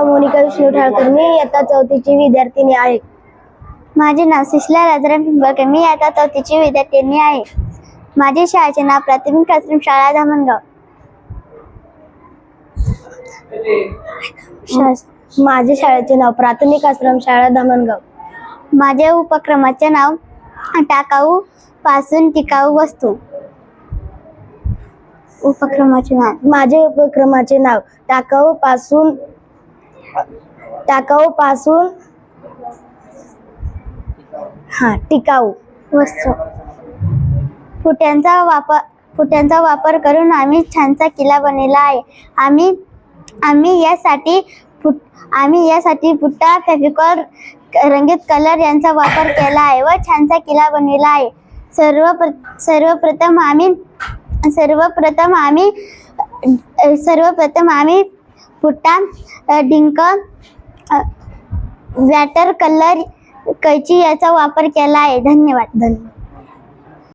मोनिका विष्णू ठाळकर मी इयत्ता चौथीची विद्यार्थिनी आहे. माझे नाव सुशला राजाराम पिंपळकर मी आता चौथीची विद्यार्थिनी आहे. माझे शाळेचे नाव प्राथमिक आश्रम शाळा धामणगाव. माझे शाळेचे नाव प्राथमिक आश्रम शाळा धामणगाव. माझे उपक्रमाचे नाव टाकाऊ पासून टिकाऊ वस्तू. उपक्रमाचे नाव. माझे उपक्रमाचे नाव टाकाऊ पासून टाकाऊ पासून. हा टिकाऊ. वस्तू फुट्यांचा वापर फुट्यांचा वापर करून आम्ही छानसा किल्ला बनवला आहे. आम्ही आम्ही यासाठी फुट आम्ही यासाठी फुट्टा फेविकॉल रंगीत कलर यांचा वापर केला आहे व छानसा किल्ला बनवला आहे. सर्व सर्वप्रथम आम्ही सर्वप्रथम आम्ही सर्वप्रथम आम्ही फुट्टा डिंक वॅटर कलर कैची याचा वापर केला आहे. धन्यवाद. धन्यवाद.